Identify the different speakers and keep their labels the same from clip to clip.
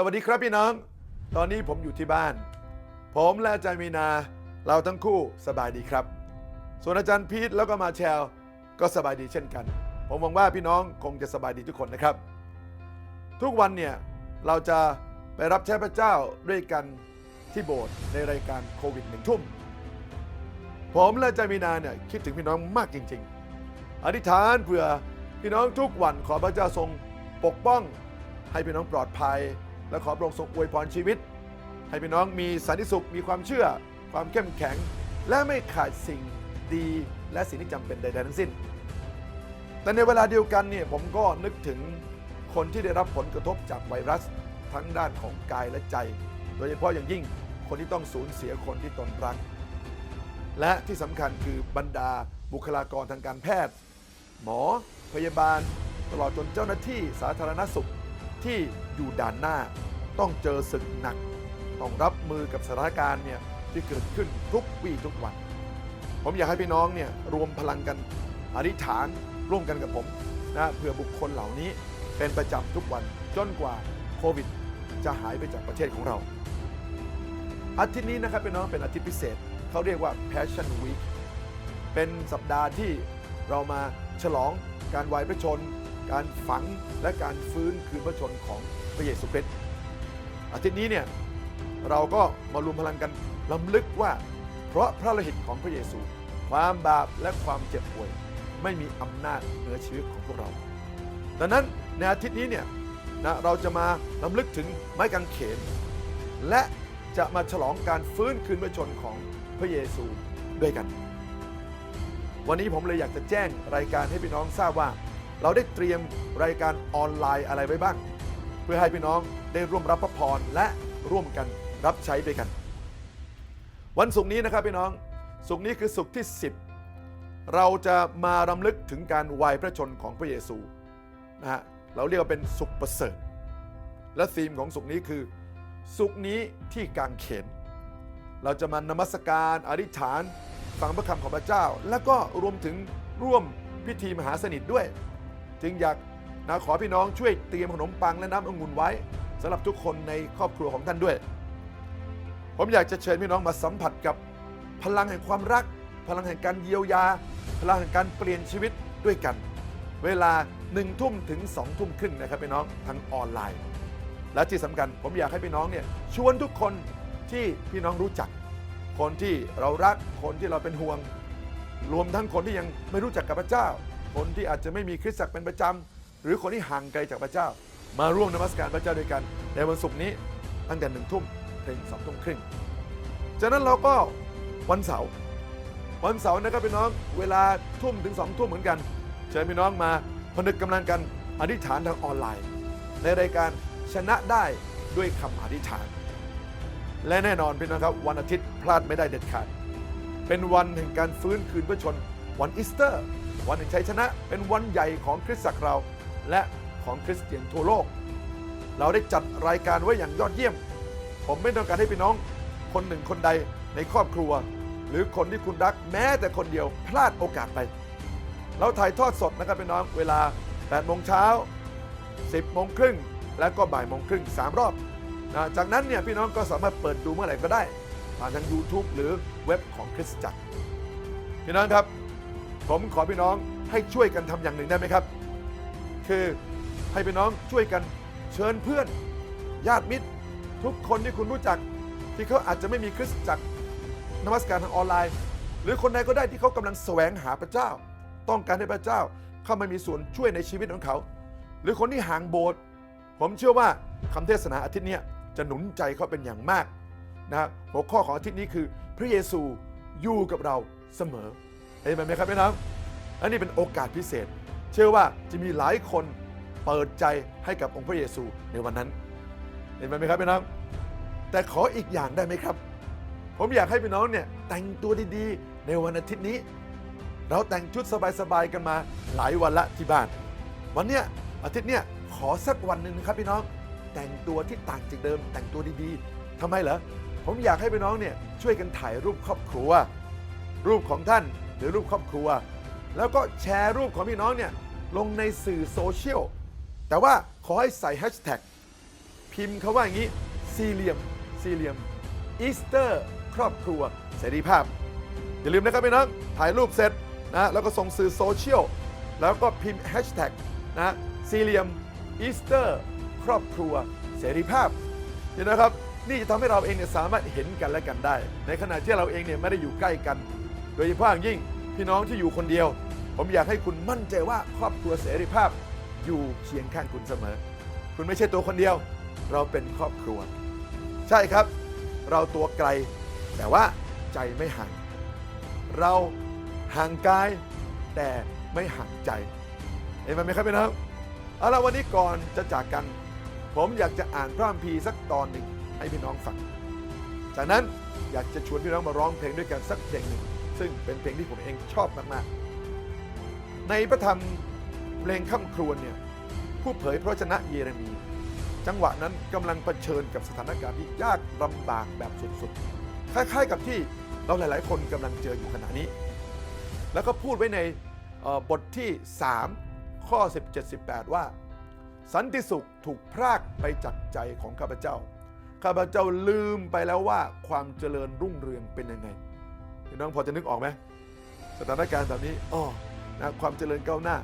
Speaker 1: สวัสดีครับพี่น้อง ตอนนี้ผมอยู่ที่บ้าน ผมและอาจารย์มีนา เราทั้งคู่สบายดีครับ ส่วนอาจารย์พีทแล้วก็มาแชลก็สบายดีเช่นกัน ผมหวังว่าพี่น้องคงจะสบายดีทุกคนนะครับ ทุกวันเนี่ยเราจะไปรับใช้พระเจ้าด้วยกันที่โบสถ์ในรายการโควิดหนึ่งทุ่ม ผมและอาจารย์มีนาเนี่ยคิดถึงพี่น้องมากจริง ๆ อธิษฐานเพื่อพี่น้องทุกวันขอพระเจ้าทรงปกป้องให้พี่น้องปลอดภัย และขอพระองค์ทรงอวยพรชีวิต ให้พี่น้องมีสันติสุขมีความเชื่อ ความเข้มแข็ง และไม่ขาดสิ่งดีและสิ่งที่จำเป็นใดๆทั้งสิ้น แต่ในเวลาเดียวกันเนี่ยผมก็นึกถึงคนที่ได้รับผลกระทบจากไวรัสทั้งด้านของกายและใจ โดยเฉพาะอย่างยิ่งคนที่ต้องสูญเสียคนที่ตนรัก และที่สำคัญคือบรรดาบุคลากรทางการแพทย์ หมอ พยาบาล ตลอดจนเจ้าหน้าที่สาธารณสุข ที่อยู่ด่านหน้าต้องเจอศึกหนัก ต้องรับมือกับสถานการณ์เนี่ยที่เกิดขึ้นทุกวี่ทุกวัน ผมอยากให้พี่น้องเนี่ยรวมพลังกันอธิษฐานร่วมกันกับผมนะเพื่อบุคคลเหล่านี้เป็นประจำทุกวันจนกว่าโควิด จะหายไปจากประเทศของเรา อาทิตย์นี้นะครับพี่น้องเป็นอาทิตย์พิเศษเขาเรียกว่า Passion Week เป็นสัปดาห์ที่เรามาฉลองการไว้พระชน การฝังและการฟื้นคืนพระชนของพระเยซูคริสต์อาทิตย์นี้เนี่ยเราก็มารวมพลังกันลำลึกว่า เพราะพระฤทธิ์ของพระเยซู ความบาปและความเจ็บป่วย ไม่มีอำนาจเหนือชีวิตของพวกเรา ดังนั้นในอาทิตย์นี้เนี่ยนะเราจะมาลำลึกถึงไม้กางเขน และจะมาฉลองการฟื้นคืนพระชนของพระเยซูด้วยกัน วันนี้ผมเลยอยากจะแจ้งรายการให้พี่น้องทราบว่า เราได้เตรียมรายการออนไลน์อะไรไว้บ้าง เพื่อให้พี่น้องได้ร่วมรับพระพรและร่วมกันรับใช้ด้วยกัน วันศุกร์นี้นะครับพี่น้องศุกร์นี้คือศุกร์ที่ 10 เราจะมารำลึกถึงการวายพระชนของพระเยซูนะฮะเราเรียกว่าเป็นศุกร์ประเสริฐ และธีมของศุกร์นี้คือ สุขนี้ที่กางเขน เราจะมานมัสการอธิษฐานฟังพระคำของพระเจ้า แล้วก็รวมถึงร่วมพิธีมหาสนิทด้วย จึงอยากนะขอพี่น้องช่วยเตรียมขนมปังและน้ำองุ่นไว้สำหรับทุกคนในครอบครัวของท่านด้วย ผมอยากจะเชิญพี่น้องมาสัมผัสกับพลังแห่งความรัก พลังแห่งการเยียวยา พลังแห่งการเปลี่ยนชีวิตด้วยกัน เวลาหนึ่งทุ่มถึงสองทุ่มครึ่งนะครับพี่น้องทางออนไลน์ และที่สำคัญผมอยากให้พี่น้องเนี่ยชวนทุกคนที่พี่น้องรู้จัก คนที่เรารักคนที่เราเป็นห่วง รวมทั้งคนที่ยังไม่รู้จักกับพระเจ้า คนที่อาจจะไม่มีคริสตจักรเป็นประจำหรือคนที่ห่างไกลจากพระเจ้า มาร่วมนมัสการพระเจ้าด้วยกัน ในวันศุกร์นี้ตั้งแต่หนึ่งทุ่มถึงสองทุ่มครึ่งจากนั้นเราก็วันเสาร์วันเสาร์นะครับพี่น้องเวลาทุ่มถึงสองทุ่มเหมือนกันเชิญพี่น้องมาผนึกกำลังกันอธิษฐานทางออนไลน์ ในรายการชนะได้ด้วยคำอธิษฐาน และแน่นอนพี่น้องครับวันอาทิตย์พลาดไม่ได้เด็ดขาด เป็นวันแห่งการฟื้นคืนพระชนวันอีสเตอร์ วันแห่งชัยชนะเป็นวันใหญ่ของคริสตจักรเรา และของคริสเตียนทั่วโลก เราได้จัดรายการไว้อย่างยอดเยี่ยม ผมไม่ต้องการให้พี่น้อง คนหนึ่งคนใดในครอบครัว หรือคนที่คุณรักแม้แต่คนเดียวพลาดโอกาสไป เราถ่ายทอดสดนะครับพี่น้องเวลา8โมงเช้า 10โมงครึ่งแล้วก็บ่ายโมงครึ่งสามรอบนะจากนั้นเนี่ยพี่น้องก็สามารถเปิดดูเมื่อไหร่ก็ได้ผ่านทาง YouTube หรือเว็บของคริสตจักรพี่น้องครับ ผมขอพี่น้องให้ช่วยกันทำอย่างหนึ่งได้ไหมครับ คือให้พี่น้องช่วยกันเชิญเพื่อน ญาติมิตร ทุกคนที่คุณรู้จัก ที่เขาอาจจะไม่มีคริสตจักรนมัสการทางออนไลน์ หรือคนใดก็ได้ที่เขากำลังแสวงหาพระเจ้า ต้องการให้พระเจ้าเข้ามามีส่วนช่วยในชีวิตของเขา หรือคนที่ห่างโบสถ์ผมเชื่อว่าคำเทศนาอาทิตย์นี้จะหนุนใจเขาเป็นอย่างมากนะหัวข้อของอาทิตย์นี้คือ พระเยซูอยู่กับเราเสมอ เห็นไหมครับพี่น้องอันนี้เป็นโอกาสพิเศษ เชื่อว่าจะมีหลายคนเปิดใจให้กับองค์พระเยซูในวันนั้น เห็นไหมครับพี่น้อง แต่ขออีกอย่างได้ไหมครับ ผมอยากให้พี่น้องเนี่ยแต่งตัวดีๆ ในวันอาทิตย์นี้ เราแต่งชุดสบายๆกันมาหลายวันละที่บ้าน วันเนี้ยอาทิตย์เนี้ยขอสักวันหนึ่งนะครับพี่น้องแต่งตัวที่ต่างจากเดิม แต่งตัวดีๆทำไมเหรอผมอยากให้พี่น้องเนี่ยช่วยกันถ่ายรูปครอบครัว รูปของท่าน หรือรูปครอบครัว แล้วก็แชร์รูปของพี่น้องเนี่ยลงในสื่อโซเชียล แต่ว่าขอให้ใส่แฮชแท็กพิมพ์คาว่าอย่างนี้สี่เหลี่ยมสี่เหลี่ยมอีสเตอร์ครอบครัวเสรีภาพ อย่าลืมนะครับพี่น้อง ถ่ายรูปเสร็จนะแล้วก็ส่งสื่อโซเชียล แล้วก็พิมพ์แฮชแท็กนะสี่เหลี่ยมอีสเตอร์ครอบครัวเสรีภาพเห็นนะครับ นี่จะทำให้เราเองเนี่ยสามารถเห็นกันและกันได้ ในขณะที่เราเองเนี่ยไม่ได้อยู่ใกล้กัน โดยเฉพาะอย่างยิ่งพี่น้องที่อยู่คนเดียว ผมอยากให้คุณมั่นใจว่าครอบครัวเสรีภาพอยู่เคียงข้างคุณเสมอ คุณไม่ใช่ตัวคนเดียว เราเป็นครอบครัว ใช่ครับ เราตัวไกล แต่ว่าใจไม่ห่าง เราห่างกายแต่ไม่ห่างใจเห็นไหมครับพี่น้องเอาละวันนี้ก่อนจะจากกัน ผมอยากจะอ่านพระคัมภีร์สักตอนหนึ่งให้พี่น้องฟัง จากนั้นอยากจะชวนพี่น้องมาร้องเพลงด้วยกันสักเพลงหนึ่ง ซึ่งเป็นเพลงที่ผมเองชอบมากๆ ในพระธรรมเพลงข้ามครวญเนี่ยผู้เผยพระวจนะเยเรมี จังหวะนั้นกำลังเผชิญกับสถานการณ์ที่ยากลำบากแบบสุดๆ คล้ายๆกับที่เราหลายๆ คนกำลังเจออยู่ขณะนี้ แล้วก็พูดไว้ในบทที่ 3 ข้อ 17-18 ว่า สันติสุขถูกพรากไปจากใจของข้าพเจ้า ข้าพเจ้าลืมไปแล้วว่าความเจริญรุ่งเรืองเป็นยังไง น้องพอจะนึกออกไหมสถานการณ์แบบนี้อ๋อนะความเจริญก้าวหน้า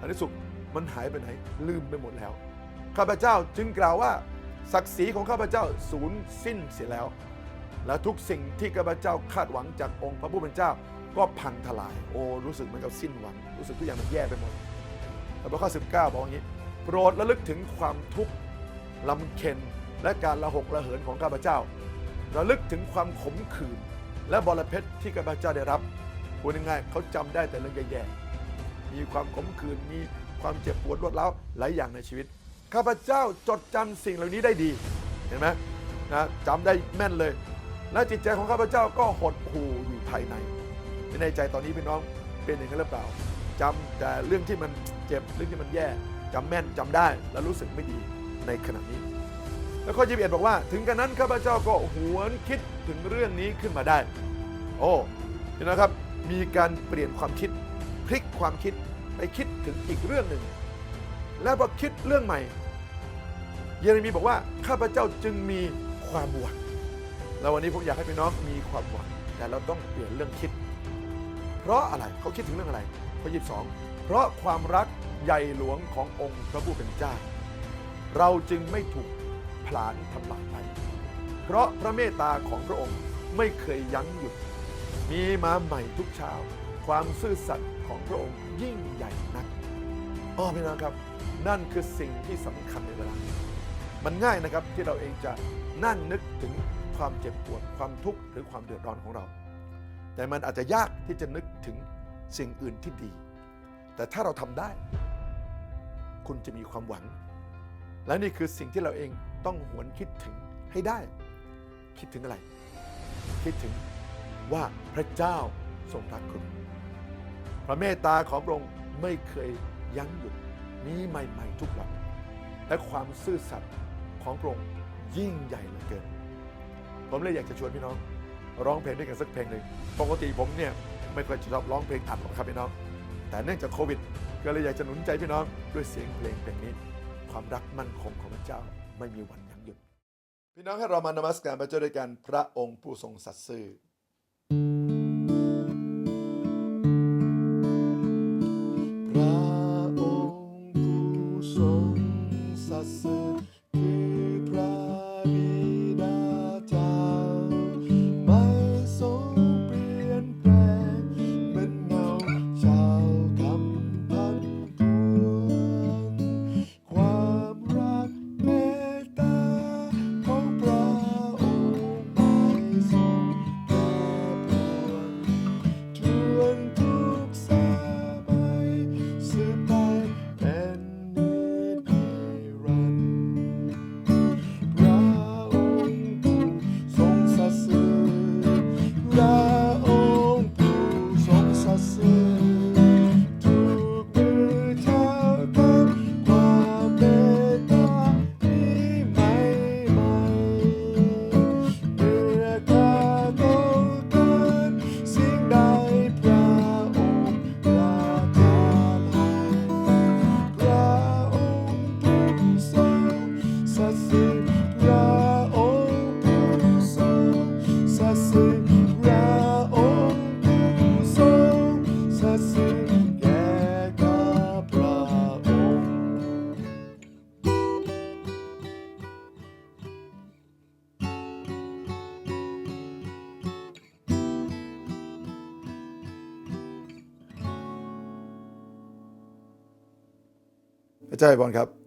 Speaker 1: สันติสุขมันหายไปไหน ลืมไปหมดแล้ว ข้าพเจ้าจึงกล่าวว่า ศักดิ์ศรีของข้าพเจ้าสูญสิ้นเสียแล้ว และทุกสิ่งที่ข้าพเจ้าคาดหวังจากองค์พระผู้เป็นเจ้าก็พังทลาย โอ้รู้สึกเหมือนกับสิ้นหวัง รู้สึกทุกอย่างมันแย่ไปหมดแต่พอข้อ19 บอกอย่างนี้โปรดระลึกถึงความทุกข์ลำเค็ญและการละหกระเหินของข้าพเจ้า ระลึกถึงความขมขื่น และบอระเพ็ดที่ข้าพเจ้าได้รับพูดง่ายๆเขาจำได้แต่เรื่องแย่ๆมีความขมขื่นมีความเจ็บปวดรวดร้าวหลายอย่างในชีวิตข้าพเจ้าจดจำสิ่งเหล่านี้ได้ดีเห็นไหมนะจำได้แม่นเลย และจิตใจของข้าพเจ้าก็หดหู่อยู่ภายใน ในใจตอนนี้พี่น้องเป็นอย่างนั้นหรือเปล่าจำแต่เรื่องที่มันเจ็บเรื่องที่มันแย่จำแม่นจำได้และรู้สึกไม่ดีในขณะนี้ แล้วข้อ21บอกว่า ถึงกระนั้นข้าพเจ้าก็หวนคิดถึงเรื่องนี้ขึ้นมาได้ โอ้เห็นไหมครับ มีการเปลี่ยนความคิด พลิกความคิดไปคิดถึงอีกเรื่องหนึ่ง แล้วพอคิดเรื่องใหม่ เยเรมีบอกว่าข้าพเจ้าจึงมีความหวังแล้ววันนี้ผมอยากให้พี่น้องมีความหวัง แต่เราต้องเปลี่ยนเรื่องคิด เพราะอะไรเขาคิดถึงเรื่องอะไรข้อ22 เพราะความรักใหญ่หลวงขององค์พระผู้เป็นเจ้า เราจึงไม่ถูก ลาญทำลายไป เพราะพระเมตตาของพระองค์ไม่เคยยั้งหยุด มีมาใหม่ทุกเช้า ความซื่อสัตย์ของพระองค์ยิ่งใหญ่นักอ้อพี่น้องครับ นั่นคือสิ่งที่สำคัญในเวลานี้มันง่ายนะครับที่เราเองจะนั่งนึกถึงความเจ็บปวดความทุกข์หรือความเดือดร้อนของเรา แต่มันอาจจะยากที่จะนึกถึงสิ่งอื่นที่ดี แต่ถ้าเราทำได้ คุณจะมีความหวัง และนี่คือสิ่งที่เราเอง ต้องหวนคิดถึงให้ได้ คิดถึงอะไร คิดถึงว่าพระเจ้าทรงรักคุณ พระเมตตาของพระองค์ไม่เคยยั้งหยุดมีใหม่ๆทุกวัน และความซื่อสัตย์ของพระองค์ยิ่งใหญ่เหลือเกิน ผมเลยอยากจะชวนพี่น้อง ร้องเพลงด้วยกันสักเพลงหนึ่งปกติผมเนี่ยไม่ค่อยชอบร้องเพลงอัดหรอกครับพี่น้อง แต่เนื่องจากโควิด ก็เลยอยากจะหนุนใจพี่น้องด้วยเสียงเพลงเพลงนี้ ความรักมั่นคงของพระเจ้า ไม่มีวันยั้งหยุด พี่น้องให้เรามานมัสการพระเจ้าด้วยกันพระองค์ผู้ทรงสัตย์ซื่อ อาจารย์ไพพรครับ